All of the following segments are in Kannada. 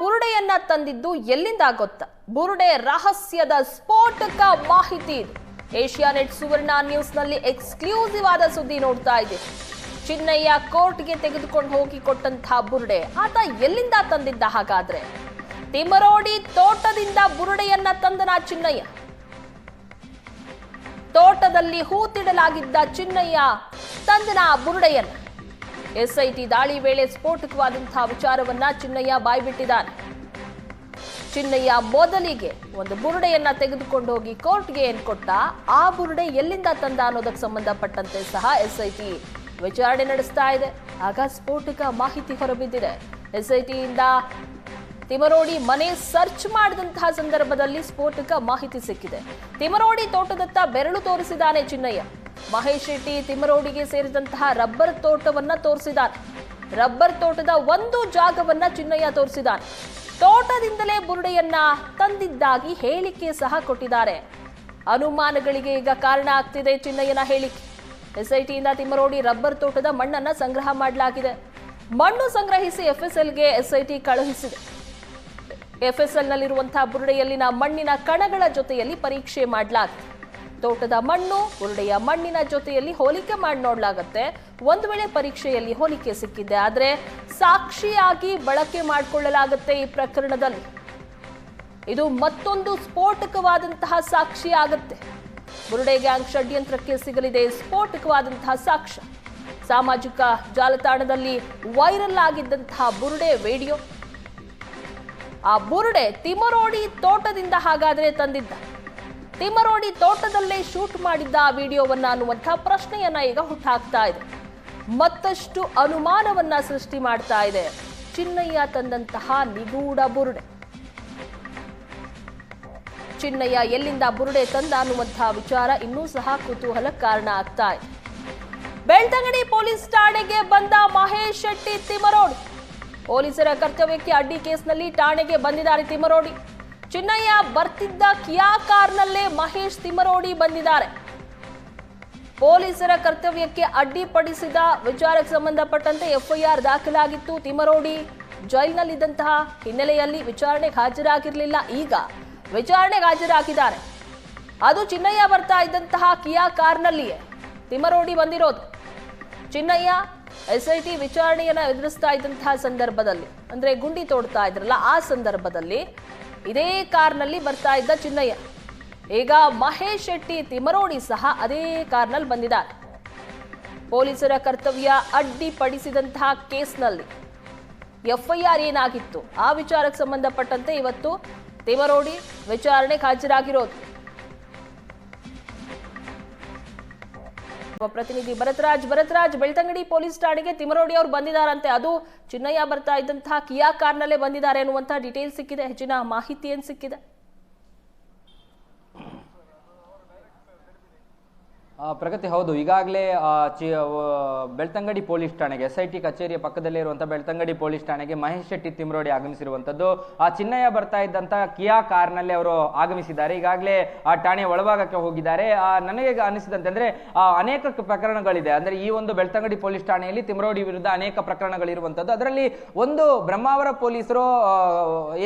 ಬುರುಡೆಯನ್ನ ತಂದಿದ್ದು ಎಲ್ಲಿಂದ ಗೊತ್ತ ಬುರುಡೆ ರಹಸ್ಯದ ಸ್ಫೋಟಕ ಮಾಹಿತಿ ಇದು. ಏಷ್ಯಾನೆಟ್ ಸುವರ್ಣ ನ್ಯೂಸ್ನಲ್ಲಿ ಎಕ್ಸ್ಕ್ಲೂಸಿವ್ ಆದ ಸುದ್ದಿ ನೋಡ್ತಾ ಇದೆ. ಚಿನ್ನಯ್ಯ ಕೋರ್ಟ್ಗೆ ತೆಗೆದುಕೊಂಡು ಹೋಗಿ ಕೊಟ್ಟಂತಹ ಬುರುಡೆ, ಆತ ಎಲ್ಲಿಂದ ತಂದಿದ್ದ ಹಾಗಾದ್ರೆ? ತಿಮರೋಡಿ ತೋಟದಿಂದ ಬುರುಡೆಯನ್ನ ತಂದನ ಚಿನ್ನಯ್ಯ? ತೋಟದಲ್ಲಿ ಹೂತಿಡಲಾಗಿದ್ದ ಚಿನ್ನಯ್ಯ ತಂದನ ಬುರುಡೆಯನ್ನ? ಎಸ್ಐಟಿ ದಾಳಿ ವೇಳೆ ಸ್ಫೋಟಕವಾದಂತಹ ವಿಚಾರವನ್ನ ಚಿನ್ನಯ್ಯ ಬಾಯ್ಬಿಟ್ಟಿದ್ದಾನೆ ಚಿನ್ನಯ್ಯ ಮೊದಲಿಗೆ ಒಂದು ಬುರುಡೆಯನ್ನ ತೆಗೆದುಕೊಂಡು ಹೋಗಿ ಕೋರ್ಟ್ಗೆ ಏನ್ ಕೊಟ್ಟ? ಆ ಬುರುಡೆ ಎಲ್ಲಿಂದ ತಂದ ಅನ್ನೋದಕ್ಕೆ ಸಂಬಂಧಪಟ್ಟಂತೆ ಸಹ ಎಸ್ಐಟಿ ವಿಚಾರಣೆ ನಡೆಸ್ತಾ ಇದೆ. ಆಗ ಸ್ಫೋಟಕ ಮಾಹಿತಿ ಹೊರಬಿದ್ದಿದೆ. ಎಸ್ಐಟಿಯಿಂದ ತಿಮರೋಡಿ ಮನೆ ಸರ್ಚ್ ಮಾಡಿದಂತಹ ಸಂದರ್ಭದಲ್ಲಿ ಸ್ಫೋಟಕ ಮಾಹಿತಿ ಸಿಕ್ಕಿದೆ. ತಿಮರೋಡಿ ತೋಟದತ್ತ ಬೆರಳು ತೋರಿಸಿದಾನೆ ಚಿನ್ನಯ್ಯ. ಮಹೇಶ್ ಶೆಟ್ಟಿ ತಿಮರೋಡಿಗೆ ಸೇರಿದಂತಹ ರಬ್ಬರ್ ತೋಟವನ್ನ ತೋರಿಸಿದ್ದಾರೆ ರಬ್ಬರ್ ತೋಟದ ಒಂದು ಜಾಗವನ್ನ ಚಿನ್ನಯ್ಯ ತೋರಿಸಿದ್ದಾರೆ ತೋಟದಿಂದಲೇ ಬುರುಡೆಯನ್ನ ತಂದಿದ್ದಾಗಿ ಹೇಳಿಕೆ ಸಹ ಕೊಟ್ಟಿದ್ದಾರೆ. ಅನುಮಾನಗಳಿಗೆ ಈಗ ಕಾರಣ ಆಗ್ತಿದೆ ಚಿನ್ನಯ್ಯನ ಹೇಳಿಕೆ. ಎಸ್ಐಟಿಯಿಂದ ತಿಮ್ಮರೋಡಿ ರಬ್ಬರ್ ತೋಟದ ಮಣ್ಣನ್ನ ಸಂಗ್ರಹ ಮಾಡಲಾಗಿದೆ. ಮಣ್ಣು ಸಂಗ್ರಹಿಸಿ ಎಫ್ಎಸ್ಎಲ್ಗೆ ಎಸ್ಐಟಿ ಕಳುಹಿಸಿದೆ. ಎಫ್ಎಸ್ಎಲ್ನಲ್ಲಿರುವಂತಹ ಬುರುಡೆಯಲ್ಲಿನ ಮಣ್ಣಿನ ಕಣಗಳ ಜೊತೆಯಲ್ಲಿ ಪರೀಕ್ಷೆ ಮಾಡಲಾಗಿದೆ. ತೋಟದ ಮಣ್ಣು ಬುರುಡೆಯ ಮಣ್ಣಿನ ಜೊತೆಯಲ್ಲಿ ಹೋಲಿಕೆ ಮಾಡಿ ನೋಡಲಾಗುತ್ತೆ. ಒಂದು ವೇಳೆ ಪರೀಕ್ಷೆಯಲ್ಲಿ ಹೋಲಿಕೆ ಸಿಕ್ಕಿದೆ ಆದರೆ ಸಾಕ್ಷಿಯಾಗಿ ಬಳಕೆ ಮಾಡಿಕೊಳ್ಳಲಾಗುತ್ತೆ ಈ ಪ್ರಕರಣದಲ್ಲಿ. ಇದು ಮತ್ತೊಂದು ಸ್ಫೋಟಕವಾದಂತಹ ಸಾಕ್ಷಿ ಆಗುತ್ತೆ. ಬುರುಡೆ ಗ್ಯಾಂಗ್ ಷಡ್ಯಂತ್ರಕ್ಕೆ ಸಿಗಲಿದೆ ಸ್ಫೋಟಕವಾದಂತಹ ಸಾಕ್ಷ್ಯ. ಸಾಮಾಜಿಕ ಜಾಲತಾಣದಲ್ಲಿ ವೈರಲ್ ಆಗಿದ್ದಂತಹ ಬುರುಡೆ ವಿಡಿಯೋ. ಆ ಬುರುಡೆ ತಿಮರೋಡಿ ತೋಟದಿಂದ ಹಾಗಾದ್ರೆ ತಂದಿದ್ದ. ತಿಮರೋಡಿ ತೋಟದಲ್ಲೇ ಶೂಟ್ ಮಾಡಿದ್ದ ಆ ವಿಡಿಯೋವನ್ನ ಅನ್ನುವಂಥ ಪ್ರಶ್ನೆಯನ್ನ ಈಗ ಹುಟ್ಟಾಕ್ತಾ ಇದೆ. ಮತ್ತಷ್ಟು ಅನುಮಾನವನ್ನ ಸೃಷ್ಟಿ ಮಾಡ್ತಾ ಇದೆ. ಚಿನ್ನಯ್ಯ ತಂದಂತಹ ನಿಗೂಢ ಬುರುಡೆ. ಚಿನ್ನಯ್ಯ ಎಲ್ಲಿಂದ ಬುರುಡೆ ತಂದ ಅನ್ನುವಂತಹ ವಿಚಾರ ಇನ್ನೂ ಸಹ ಕುತೂಹಲ ಕಾರಣ ಆಗ್ತಾ ಇದೆ. ಬೆಳ್ತಂಗಡಿ ಪೊಲೀಸ್ ಠಾಣೆಗೆ ಬಂದ ಮಹೇಶ್ ಶೆಟ್ಟಿ ತಿಮರೋಡಿ ಪೊಲೀಸರ ಕರ್ತವ್ಯಕ್ಕೆ ಅಡ್ಡಿ ಕೇಸ್ನಲ್ಲಿ ಠಾಣೆಗೆ ಬಂದಿದ್ದಾರೆ ತಿಮರೋಡಿ ಚಿನ್ನಯ್ಯ ಬರ್ತಿದ್ದ ಕಿಯಾ ಕಾರ್ನಲ್ಲೇ ಮಹೇಶ್ ತಿಮರೋಡಿ ಬಂದಿದ್ದಾರೆ. ಪೊಲೀಸರ ಕರ್ತವ್ಯಕ್ಕೆ ಅಡ್ಡಿಪಡಿಸಿದ ವಿಚಾರಕ್ಕೆ ಸಂಬಂಧಪಟ್ಟಂತೆ ಎಫ್ಐಆರ್ ದಾಖಲಾಗಿತ್ತು. ತಿಮರೋಡಿ ಜೈಲಿನಲ್ಲಿದ್ದಂತಹ ಹಿನ್ನೆಲೆಯಲ್ಲಿ ವಿಚಾರಣೆಗೆ ಹಾಜರಾಗಿರಲಿಲ್ಲ. ಈಗ ವಿಚಾರಣೆಗೆ ಹಾಜರಾಗಿದ್ದಾರೆ. ಅದು ಚಿನ್ನಯ್ಯ ಬರ್ತಾ ಇದ್ದಂತಹ ಕಿಯಾ ಕಾರ್ನಲ್ಲಿಯೇ ತಿಮರೋಡಿ ಬಂದಿರೋದು. ಚಿನ್ನಯ್ಯ ಎಸ್ಐಟಿ ವಿಚಾರಣೆಯನ್ನು ಎದುರಿಸ್ತಾ ಇದ್ದಂತಹ ಸಂದರ್ಭದಲ್ಲಿ, ಅಂದ್ರೆ ಗುಂಡಿ ತೋಡ್ತಾ ಇದ್ರಲ್ಲ, ಆ ಸಂದರ್ಭದಲ್ಲಿ ಇದೇ ಕಾರ್ನಲ್ಲಿ ಬರ್ತಾ ಇದ್ದ ಚಿನ್ನಯ್ಯ. ಈಗ ಮಹೇಶ್ ಶೆಟ್ಟಿ ತಿಮರೋಡಿ ಸಹ ಅದೇ ಕಾರ್ನಲ್ಲಿ ಬಂದಿದ್ದಾರೆ. ಪೊಲೀಸರ ಕರ್ತವ್ಯ ಅಡ್ಡಿಪಡಿಸಿದಂತಹ ಕೇಸ್ನಲ್ಲಿ ಎಫ್ಐಆರ್ ಏನಾಗಿತ್ತು? ಆ ವಿಚಾರಕ್ಕೆ ಸಂಬಂಧಪಟ್ಟಂತೆ ಇವತ್ತು ತಿಮರೋಡಿ ವಿಚಾರಣೆಗೆ ಹಾಜರಾಗಿರೋದು. ಪ್ರತಿನಿಧಿ. ಭರತರಾಜ್ ಭರತರಾಜ್, ಬೆಳ್ತಂಗಡಿ ಪೊಲೀಸ್ ಠಾಣೆಗೆ ತಿಮರೋಡಿ ಅವರು ಬಂದಿದ್ದಾರಂತೆ ಅದು ಚಿನ್ನಯ್ಯ ಬರ್ತಾ ಇದ್ದಂತಹ ಕಿಯಾ ಕಾರ್ನಲ್ಲೇ ಬಂದಿದ್ದಾರೆ ಅನ್ನುವಂತಹ ಡೀಟೇಲ್ ಸಿಕ್ಕಿದೆ. ಹೆಚ್ಚಿನ ಮಾಹಿತಿ ಏನ್ ಸಿಕ್ಕಿದೆ? ಪ್ರಗತಿ ಹೌದು. ಈಗಾಗಲೇ ಚಿ ಬೆಳ್ತಂಗಡಿ ಪೊಲೀಸ್ ಠಾಣೆಗೆ, ಎಸ್ ಐ ಟಿ ಕಚೇರಿಯ ಪಕ್ಕದಲ್ಲೇ ಇರುವಂಥ ಬೆಳ್ತಂಗಡಿ ಪೊಲೀಸ್ ಠಾಣೆಗೆ ಮಹೇಶ್ ಶೆಟ್ಟಿ ತಿಮ್ರೋಡಿ ಆಗಮಿಸಿರುವಂಥದ್ದು ಆ, ಚಿನ್ನಯ್ಯ ಬರ್ತಾ ಇದ್ದಂಥ ಕಿಯಾ ಕಾರ್ನಲ್ಲಿ ಅವರು ಆಗಮಿಸಿದ್ದಾರೆ. ಈಗಾಗಲೇ, ಆ ಠಾಣೆಯ ಒಳಭಾಗಕ್ಕೆ ಹೋಗಿದ್ದಾರೆ. ನನಗೆ ಅನಿಸಿದಂತೆ ಅಂದರೆ ಅನೇಕ ಪ್ರಕರಣಗಳಿದೆ. ಅಂದ್ರೆ, ಈ ಒಂದು ಬೆಳ್ತಂಗಡಿ ಪೊಲೀಸ್ ಠಾಣೆಯಲ್ಲಿ ತಿಮ್ರೋಡಿ ವಿರುದ್ಧ ಅನೇಕ ಪ್ರಕರಣಗಳಿರುವಂಥದ್ದು ಅದರಲ್ಲಿ ಒಂದು ಬ್ರಹ್ಮಾವರ ಪೊಲೀಸರು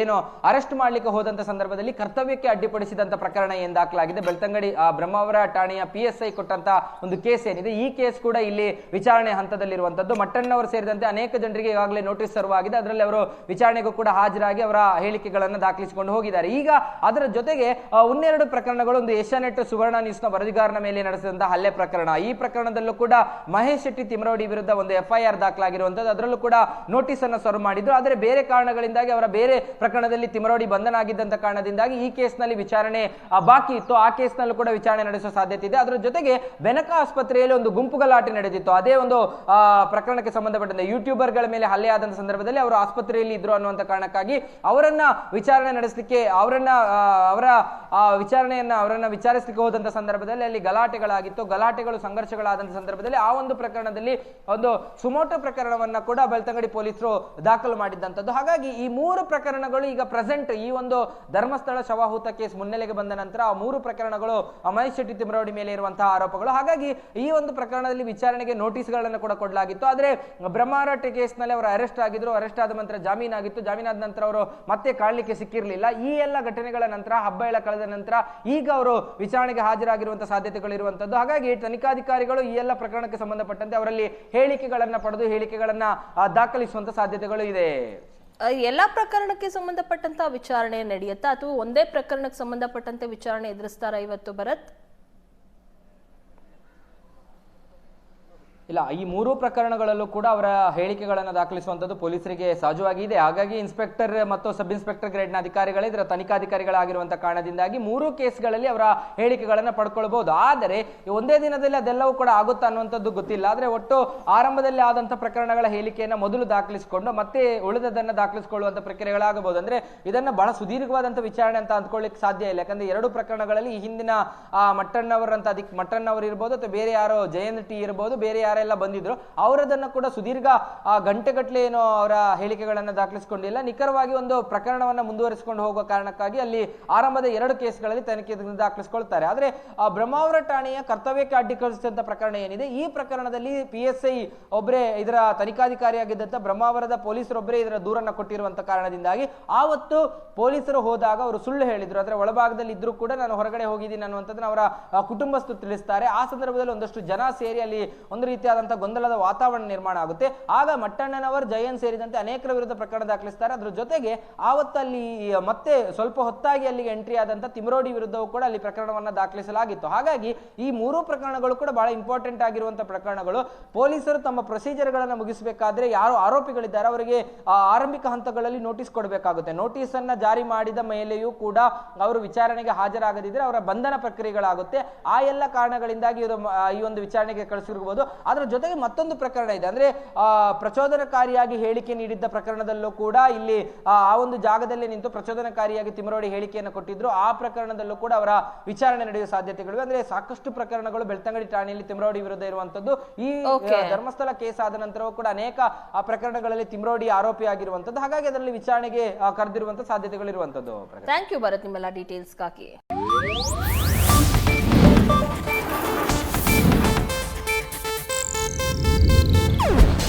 ಏನು, ಅರೆಸ್ಟ್ ಮಾಡ್ಲಿಕ್ಕೆ ಹೋದಂಥ ಸಂದರ್ಭದಲ್ಲಿ ಕರ್ತವ್ಯಕ್ಕೆ ಅಡ್ಡಿಪಡಿಸಿದಂಥ ಪ್ರಕರಣ ಏನು ದಾಖಲಾಗಿದೆ? ಬೆಳ್ತಂಗಡಿ ಬ್ರಹ್ಮಾವರ ಠಾಣೆಯ ಪಿ ಎಸ್ ಐ ಕೊಟ್ಟಂತ ಒಂದು ಕೇಸ್ ಏನಿದೆ, ಈ ಕೇಸ್ ಕೂಡ ಇಲ್ಲಿ ವಿಚಾರಣೆ ಹಂತದಲ್ಲಿರುವಂತದ್ದು. ಮಟ್ಟಣ್ಣವರು ಸೇರಿದಂತೆ ಅನೇಕ ಜನರಿಗೆ ಈಗಾಗಲೇ ನೋಟಿಸ್ ಸರ್ವ್ ಆಗಿದೆ ಅದರಲ್ಲಿ ಅವರು ವಿಚಾರಣೆಗೂ ಕೂಡ ಹಾಜರಾಗಿ ಅವರ ಹೇಳಿಕೆಗಳನ್ನು ದಾಖಲಿಸಿಕೊಂಡು ಹೋಗಿದ್ದಾರೆ. ಈಗ ಅದರ ಜೊತೆಗೆ ಒಂದೆರಡು ಪ್ರಕರಣಗಳು, ಒಂದು ಏಷ್ಯಾನೆಟ್ ಸುವರ್ಣ ನ್ಯೂಸ್ನ ವರದಿಗಾರನ ಮೇಲೆ ನಡೆಸಿದಂತಹ ಹಲ್ಲೆ ಪ್ರಕರಣ. ಈ ಪ್ರಕರಣದಲ್ಲೂ ಕೂಡ ಮಹೇಶ್ ಶೆಟ್ಟಿ ತಿಮರೋಡಿ ವಿರುದ್ಧ ಒಂದು ಎಫ್ಐಆರ್ ದಾಖಲಾಗಿರುವಂತದ್ದು. ಅದರಲ್ಲೂ ಕೂಡ ನೋಟಿಸ್ ಅನ್ನು ಸರ್ವ್ ಮಾಡಿದ್ರು. ಆದರೆ ಬೇರೆ ಕಾರಣಗಳಿಂದಾಗಿ ಅವರ ಬೇರೆ ಪ್ರಕರಣದಲ್ಲಿ ತಿಮರೋಡಿ ಬಂಧನ ಆಗಿದ್ದಂತ ಕಾರಣದಿಂದಾಗಿ ಈ ಕೇಸ್ನಲ್ಲಿ ವಿಚಾರಣೆ ಬಾಕಿ ಇತ್ತು. ಆ ಕೇಸ್ನಲ್ಲೂ ಕೂಡ ವಿಚಾರಣೆ ನಡೆಸುವ ಸಾಧ್ಯತೆ ಇದೆ. ಅದರ ಜೊತೆಗೆ ಬೆನಕ ಆಸ್ಪತ್ರೆಯಲ್ಲಿ ಒಂದು ಗುಂಪು ಗಲಾಟೆ ನಡೆದಿತ್ತು. ಅದೇ ಒಂದು ಪ್ರಕರಣಕ್ಕೆ ಸಂಬಂಧಪಟ್ಟಂತೆ ಯೂಟ್ಯೂಬರ್ಗಳ ಮೇಲೆ ಹಲ್ಲೆ ಆದಂತ ಸಂದರ್ಭದಲ್ಲಿ ಅವರು ಆಸ್ಪತ್ರೆಯಲ್ಲಿ ಇದ್ರು ಅನ್ನುವಂತ ಕಾರಣಕ್ಕಾಗಿ ಅವರನ್ನ ವಿಚಾರಣೆ ನಡೆಸಲಿಕ್ಕೆ, ಅವರನ್ನ ಅವರ ವಿಚಾರಣೆಯನ್ನ ಅವರನ್ನ ವಿಚಾರಿಸಲಿಕ್ಕೆ ಹೋದಂತ ಸಂದರ್ಭದಲ್ಲಿ ಅಲ್ಲಿ ಗಲಾಟೆಗಳಾಗಿತ್ತು. ಗಲಾಟೆಗಳು, ಸಂಘರ್ಷಗಳಾದಂತ ಸಂದರ್ಭದಲ್ಲಿ ಆ ಒಂದು ಪ್ರಕರಣದಲ್ಲಿ ಒಂದು ಸುಮೋಟೋ ಪ್ರಕರಣವನ್ನ ಕೂಡ ಬೆಳ್ತಂಗಡಿ ಪೊಲೀಸರು ದಾಖಲು ಮಾಡಿದ್ದಂಥದ್ದು ಹಾಗಾಗಿ ಈ ಮೂರು ಪ್ರಕರಣಗಳು ಈಗ ಪ್ರೆಸೆಂಟ್ ಈ ಒಂದು ಧರ್ಮಸ್ಥಳ ಶವಾಹುತ ಕೇಸ್ ಮುನ್ನೆಲೆಗೆ ಬಂದ ನಂತರ ಆ ಮೂರು ಪ್ರಕರಣಗಳು ಮಹೇಶ್ ಶೆಟ್ಟಿ ತಿಮರೋಡಿ ಮೇಲೆ ಇರುವಂತಹ ಆರೋಪಗಳು. ಹಾಗಾಗಿ ಈ ಒಂದು ಪ್ರಕರಣದಲ್ಲಿ ವಿಚಾರಣೆಗೆ ನೋಟಿಸ್ಗಳನ್ನು ಕೂಡ ಕೊಡಲಾಗಿತ್ತು. ಆದರೆ ಬ್ರಹ್ಮಾರಟ್ಟೆ ಕೇಸ್ನಲ್ಲಿ ಅವರು ಅರೆಸ್ಟ್ ಆಗಿದ್ರು. ಅರೆಸ್ಟ್ ಆದ ನಂತರ ಜಾಮೀನಾಗಿತ್ತು. ಜಾಮೀನಾದ ನಂತರ ಅವರು ಮತ್ತೆ ಕಾಣಲಿಕ್ಕೆ ಸಿಕ್ಕಿರಲಿಲ್ಲ. ಈ ಎಲ್ಲ ಘಟನೆಗಳ ನಂತರ, ಹಬ್ಬ ಕಳೆದ ನಂತರ ಈಗ ಅವರು ವಿಚಾರಣೆಗೆ ಹಾಜರಾಗಿರುವಂತಹ ಸಾಧ್ಯತೆಗಳು ಇರುವಂತದ್ದು. ಹಾಗಾಗಿ ತನಿಖಾಧಿಕಾರಿಗಳು ಈ ಎಲ್ಲ ಪ್ರಕರಣಕ್ಕೆ ಸಂಬಂಧಪಟ್ಟಂತೆ ಅವರಲ್ಲಿ ಹೇಳಿಕೆಗಳನ್ನ ಪಡೆದು, ಹೇಳಿಕೆಗಳನ್ನ ದಾಖಲಿಸುವಂತ ಸಾಧ್ಯತೆಗಳು ಇದೆ. ಎಲ್ಲಾ ಪ್ರಕರಣಕ್ಕೆ ಸಂಬಂಧಪಟ್ಟಂತ ವಿಚಾರಣೆ ನಡೆಯುತ್ತಾ? ಅಥವಾ ಒಂದೇ ಪ್ರಕರಣಕ್ಕೆ ಸಂಬಂಧಪಟ್ಟಂತೆ ವಿಚಾರಣೆ ಎದುರಿಸ್ತಾರ ಇವತ್ತು ಭರತ್? ಇಲ್ಲ, ಈ ಮೂರು ಪ್ರಕರಣಗಳಲ್ಲೂ ಕೂಡ ಅವರ ಹೇಳಿಕೆಗಳನ್ನು ದಾಖಲಿಸುವಂಥದ್ದು ಪೊಲೀಸರಿಗೆ ಸಹಜವಾಗಿ ಇದೆ. ಹಾಗಾಗಿ ಇನ್ಸ್ಪೆಕ್ಟರ್ ಮತ್ತು ಸಬ್ ಇನ್ಸ್ಪೆಕ್ಟರ್ ಗ್ರೇಡ್ನ ಅಧಿಕಾರಿಗಳೇ ಇದರ ತನಿಖಾಧಿಕಾರಿಗಳಾಗಿರುವಂಥ ಕಾರಣದಿಂದಾಗಿ ಮೂರು ಕೇಸ್ಗಳಲ್ಲಿ ಅವರ ಹೇಳಿಕೆಗಳನ್ನು ಪಡ್ಕೊಳ್ಬಹುದು. ಆದರೆ ಒಂದೇ ದಿನದಲ್ಲಿ ಅದೆಲ್ಲವೂ ಕೂಡ ಆಗುತ್ತಾ ಅನ್ನುವಂಥದ್ದು ಗೊತ್ತಿಲ್ಲ. ಆದರೆ, ಒಟ್ಟು ಆರಂಭದಲ್ಲಿ ಆದಂಥ ಪ್ರಕರಣಗಳ ಹೇಳಿಕೆಯನ್ನು ಮೊದಲು ದಾಖಲಿಸಿಕೊಂಡು ಮತ್ತೆ ಉಳಿದದನ್ನು ದಾಖಲಿಸಿಕೊಳ್ಳುವಂಥ ಪ್ರಕ್ರಿಯೆಗಳಾಗಬಹುದು. ಅಂದರೆ, ಇದನ್ನು ಬಹಳ ಸುದೀರ್ಘವಾದಂಥ ವಿಚಾರಣೆ ಅಂತ ಅಂದ್ಕೊಳ್ಳಿಕ್ಕೆ ಸಾಧ್ಯ ಇಲ್ಲ. ಯಾಕಂದರೆ ಎರಡು ಪ್ರಕರಣಗಳಲ್ಲಿ ಈ ಹಿಂದಿನ ಮಟ್ಟಣ್ಣವರಂತ ಅದಕ್ಕೆ ಮಟ್ಟಣ್ಣವರು ಇರ್ಬೋದು, ಅಥವಾ ಬೇರೆ ಯಾರೋ ಜಯಂತ್ ಟಿ ಇರ್ಬೋದು, ಬೇರೆ ಯಾರೆಲ್ಲ ಬಂದಿದ್ರು. ಅವರದನ್ನು ಕೂಡ ಸುದೀರ್ಘ ಗಂಟೆಗಟ್ಟಲೆ ಏನೋ ಅವರ ಹೇಳಿಕೆಗಳನ್ನು ದಾಖಲಿಸಿಕೊಂಡಿಲ್ಲ. ನಿಖರವಾಗಿ ಒಂದು ಪ್ರಕರಣವನ್ನ ಮುಂದುವರಿಸಿಕೊಂಡು ಹೋಗುವ ಕಾರಣಕ್ಕಾಗಿ ಅಲ್ಲಿ ಆರಂಭದ ಎರಡು ಕೇಸ್ಗಳಲ್ಲಿ ತನಿಖೆ ದಾಖಲಿಸಿಕೊಳ್ತಾರೆ. ಆದರೆ ಬ್ರಹ್ಮಾವರ ಠಾಣೆಯ ಕರ್ತವ್ಯಕ್ಕೆ ಅಡ್ಡಿಕರಿಸಿದಂಥ ಪ್ರಕರಣ ಏನಿದೆ? ಈ ಪ್ರಕರಣದಲ್ಲಿ ಪಿ ಎಸ್ ಐ ಒಬ್ಬರೇ ಇದರ ತನಿಖಾಧಿಕಾರಿಯಾಗಿದ್ದಂಥ ಬ್ರಹ್ಮಾವರದ ಪೊಲೀಸರೊಬ್ಬರೇ ಇದರ ದೂರನ್ನ ಕೊಟ್ಟಿರುವಂತ ಕಾರಣದಿಂದಾಗಿ ಆವತ್ತು ಪೊಲೀಸರು ಹೋದಾಗ ಅವರು ಸುಳ್ಳು ಹೇಳಿದ್ರು. ಅಂದ್ರೆ ಒಳಭಾಗದಲ್ಲಿ ಇದ್ರೂ ಕೂಡ ನಾನು ಹೊರಗಡೆ ಹೋಗಿದ್ದೀನಿ ಅನ್ನುವಂಥದ್ದನ್ನ ಅವರ ಕುಟುಂಬಸ್ಥರು ತಿಳಿಸ್ತಾರೆ. ಆ ಸಂದರ್ಭದಲ್ಲಿ ಒಂದಷ್ಟು ಜನ ಸೇರಿ ಅಲ್ಲಿ ಒಂದು ರೀತಿಯಾದಂತಹ ಗೊಂದಲದ ವಾತಾವರಣ ನಿರ್ಮಾಣ ಆಗುತ್ತೆ. ಆಗ ಮಟ್ಟಣ್ಣನವರು ಜಯನ್ ಸೇರಿದಂತೆ ಅನೇಕರ ವಿರುದ್ಧ ಪ್ರಕರಣ ದಾಖಲಿಸ್ತಾರೆ. ಅದ್ರ ಜೊತೆಗೆ ಆವತ್ತಲ್ಲಿ ಮತ್ತೆ ಸ್ವಲ್ಪ ಹೊತ್ತಾಗಿ ಅಲ್ಲಿಗೆ ಎಂಟ್ರಿ ಆದಂಥ ತಿಮರೋಡಿ ವಿರುದ್ಧವೂ ಕೂಡ ಅಲ್ಲಿ ಪ್ರಕರಣವನ್ನ ದಾಖಲಿಸಲಾಗಿತ್ತು. ಹಾಗಾಗಿ ಈ ಮೂರು ಪ್ರಕರಣಗಳು ಕೂಡ ಬಹಳ ಇಂಪಾರ್ಟೆಂಟ್ ಆಗಿರುವಂಥ ಪ್ರಕರಣಗಳು. ಪೊಲೀಸರು ತಮ್ಮ ಪ್ರೊಸೀಜರ್ಗಳನ್ನ ಮುಗಿಸಬೇಕಾದ್ರೆ ಯಾರು ಆರೋಪಿಗಳಿದ್ದಾರೆ, ಅವರಿಗೆ ಆರಂಭಿಕ ಹಂತಗಳಲ್ಲಿ ನೋಟಿಸ್ ಕೊಡಬೇಕಾಗುತ್ತೆ. ನೋಟಿಸ್ ಅನ್ನ ಜಾರಿ ಮಾಡಿದ ಮೇಲೆಯೂ ಕೂಡ ಅವರು ವಿಚಾರಣೆಗೆ ಹಾಜರಾಗದಿದ್ರೆ ಅವರ ಬಂಧನ ಪ್ರಕ್ರಿಯೆಗಳಾಗುತ್ತೆ. ಆ ಎಲ್ಲ ಕಾರಣಗಳಿಂದಾಗಿ ಇವರು ಈ ಒಂದು ವಿಚಾರಣೆಗೆ ಕಳಿಸಿರ್ಬೋದು. ಅದರ ಜೊತೆಗೆ ಮತ್ತೊಂದು ಪ್ರಕರಣ ಇದೆ. ಅಂದ್ರೆ ಆ, ಪ್ರಚೋದನಕಾರಿಯಾಗಿ ಹೇಳಿಕೆ ನೀಡಿದ್ದ ಪ್ರಕರಣದಲ್ಲೂ ಕೂಡ ಇಲ್ಲಿ ಆ ಒಂದು ಜಾಗದಲ್ಲಿ ನಿಂತು ಪ್ರಚೋದನಕಾರಿಯಾಗಿ ತಿಮರೋಡಿ ಹೇಳಿಕೆಯನ್ನು ಕೊಟ್ಟಿದ್ರು. ಆ ಪ್ರಕರಣದಲ್ಲೂ ಕೂಡ ಅವರ ವಿಚಾರಣೆ ನಡೆಯುವ ಸಾಧ್ಯತೆಗಳಿವೆ. ಅಂದ್ರೆ ಸಾಕಷ್ಟು ಪ್ರಕರಣಗಳು ಬೆಳ್ತಂಗಡಿ ಠಾಣೆಯಲ್ಲಿ ತಿಮರೋಡಿ ವಿರುದ್ಧ ಇರುವಂತದ್ದು. ಈ ಧರ್ಮಸ್ಥಳ ಕೇಸ್ ಆದ ನಂತರವೂ ಕೂಡ ಅನೇಕ ಆ ಪ್ರಕರಣಗಳಲ್ಲಿ ತಿಮರೋಡಿ ಆರೋಪಿಯಾಗಿರುವಂತದ್ದು ಹಾಗಾಗಿ ಅದರಲ್ಲಿ ವಿಚಾರಣೆಗೆ ಕರೆದಿರುವಂತಹ ಕರೆದಿರುವಂತ ಸಾಧ್ಯತೆಗಳಿರುವಂತದ್ದು. Thank you Bharat. ನಿಮ್ಮೆಲ್ಲ ಡೀಟೇಲ್ಸ್ಗಾಗಿ